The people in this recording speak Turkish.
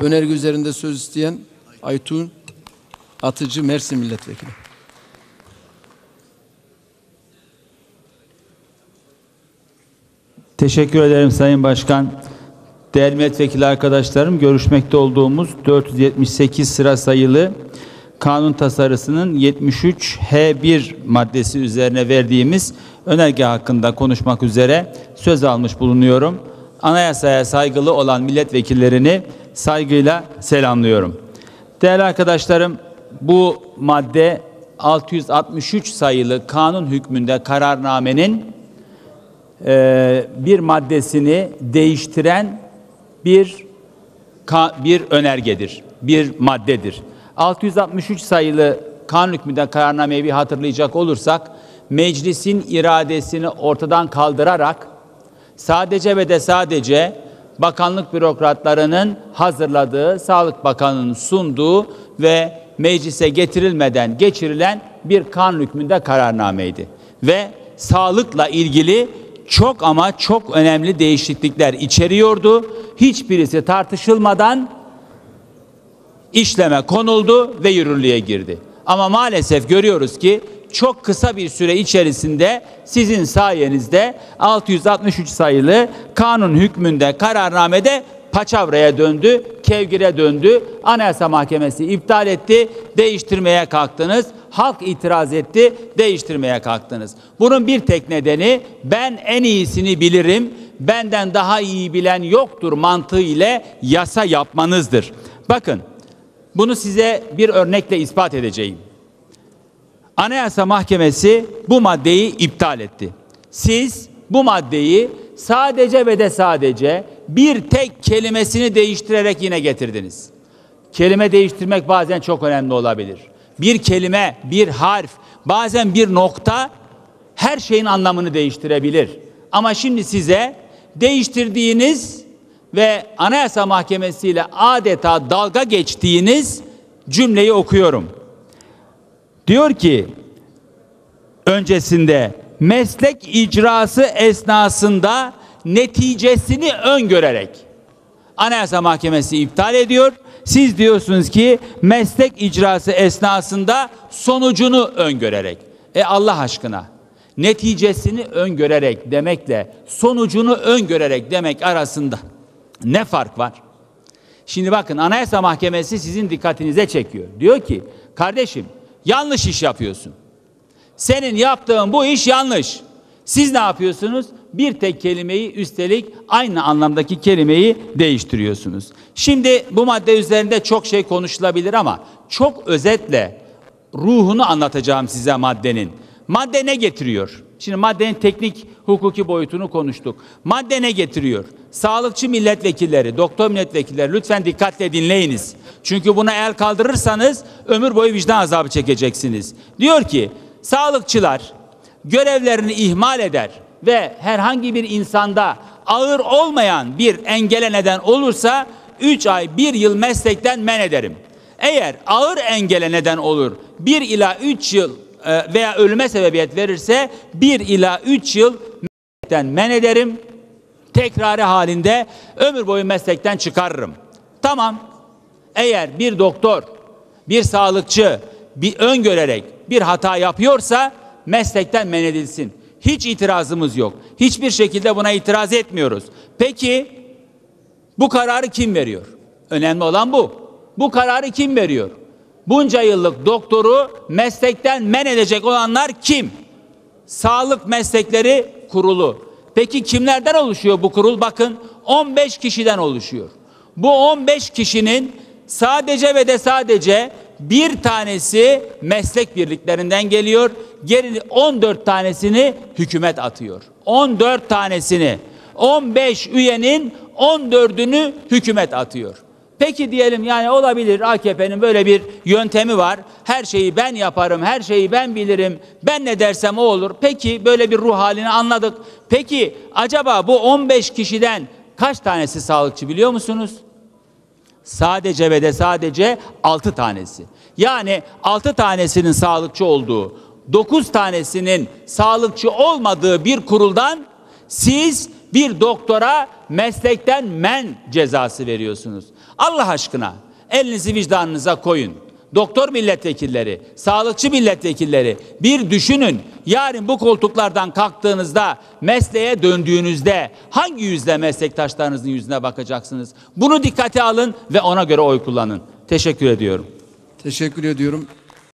Önerge üzerinde söz isteyen Aytun Atıcı Mersin Milletvekili. Teşekkür ederim Sayın Başkan. Değerli milletvekili arkadaşlarım, görüşmekte olduğumuz 478 sıra sayılı kanun tasarısının 73 H1 maddesi üzerine verdiğimiz önerge hakkında konuşmak üzere söz almış bulunuyorum. Anayasaya saygılı olan milletvekillerini saygıyla selamlıyorum. Değerli arkadaşlarım, bu madde 663 sayılı kanun hükmünde kararnamenin e, bir maddesini değiştiren bir bir önergedir, bir maddedir. 663 sayılı kanun hükmünde kararnameyi bir hatırlayacak olursak, meclisin iradesini ortadan kaldırarak sadece ve de sadece bakanlık bürokratlarının hazırladığı, Sağlık Bakanı'nın sunduğu ve meclise getirilmeden geçirilen bir kanun hükmünde kararnameydi. Ve sağlıkla ilgili çok ama çok önemli değişiklikler içeriyordu. Hiçbirisi tartışılmadan işleme konuldu ve yürürlüğe girdi. Ama maalesef görüyoruz ki çok kısa bir süre içerisinde sizin sayenizde 663 sayılı kanun hükmünde kararnamede paçavraya döndü, kevgire döndü. Anayasa Mahkemesi iptal etti, değiştirmeye kalktınız. Halk itiraz etti, değiştirmeye kalktınız. Bunun bir tek nedeni ben en iyisini bilirim, benden daha iyi bilen yoktur mantığı ile yasa yapmanızdır. Bakın bunu size bir örnekle ispat edeceğim. Anayasa Mahkemesi bu maddeyi iptal etti. Siz bu maddeyi sadece ve de sadece bir tek kelimesini değiştirerek yine getirdiniz. Kelime değiştirmek bazen çok önemli olabilir. Bir kelime, bir harf, bazen bir nokta her şeyin anlamını değiştirebilir. Ama şimdi size değiştirdiğiniz ve Anayasa Mahkemesi ile adeta dalga geçtiğiniz cümleyi okuyorum. Diyor ki öncesinde meslek icrası esnasında neticesini öngörerek Anayasa Mahkemesi iptal ediyor. Siz diyorsunuz ki meslek icrası esnasında sonucunu öngörerek. E Allah aşkına neticesini öngörerek demekle sonucunu öngörerek demek arasında ne fark var? Şimdi bakın Anayasa Mahkemesi sizin dikkatinize çekiyor. Diyor ki kardeşim yanlış iş yapıyorsun. Senin yaptığın bu iş yanlış. Siz ne yapıyorsunuz? Bir tek kelimeyi üstelik aynı anlamdaki kelimeyi değiştiriyorsunuz. Şimdi bu madde üzerinde çok şey konuşulabilir ama çok özetle ruhunu anlatacağım size maddenin. Madde ne getiriyor? Şimdi maddenin teknik hukuki boyutunu konuştuk. Madde ne getiriyor? Sağlıkçı milletvekilleri, doktor milletvekilleri lütfen dikkatle dinleyiniz. Çünkü buna el kaldırırsanız ömür boyu vicdan azabı çekeceksiniz. Diyor ki sağlıkçılar görevlerini ihmal eder ve herhangi bir insanda ağır olmayan bir engele neden olursa 3 ay 1 yıl meslekten men ederim. Eğer ağır engele neden olur 1 ila 3 yıl veya ölüme sebebiyet verirse 1 ila 3 yıl meslekten men ederim. Tekrarı halinde ömür boyu meslekten çıkarırım. Tamam. Eğer bir doktor, bir sağlıkçı bir öngörerek bir hata yapıyorsa meslekten men edilsin. Hiç itirazımız yok. Hiçbir şekilde buna itiraz etmiyoruz. Peki bu kararı kim veriyor? Önemli olan bu. Bu kararı kim veriyor? Bunca yıllık doktoru meslekten men edecek olanlar kim? Sağlık Meslekleri Kurulu. Peki kimlerden oluşuyor bu kurul? Bakın 15 kişiden oluşuyor. Bu 15 kişinin sadece ve de sadece bir tanesi meslek birliklerinden geliyor. Geri 14 tanesini hükümet atıyor. 14 tanesini 15 üyenin 14'ünü hükümet atıyor. Peki diyelim yani olabilir AKP'nin böyle bir yöntemi var. Her şeyi ben yaparım, her şeyi ben bilirim. Ben ne dersem o olur. Peki böyle bir ruh halini anladık. Peki acaba bu 15 kişiden kaç tanesi sağlıkçı biliyor musunuz? Sadece ve de sadece 6 tanesi. Yani 6 tanesinin sağlıkçı olduğu, 9 tanesinin sağlıkçı olmadığı bir kuruldan siz bir doktora meslekten men cezası veriyorsunuz. Allah aşkına elinizi vicdanınıza koyun. Doktor milletvekilleri, sağlıkçı milletvekilleri bir düşünün. Yarın bu koltuklardan kalktığınızda, mesleğe döndüğünüzde hangi yüzle meslektaşlarınızın yüzüne bakacaksınız? Bunu dikkate alın ve ona göre oy kullanın. Teşekkür ediyorum. Teşekkür ediyorum.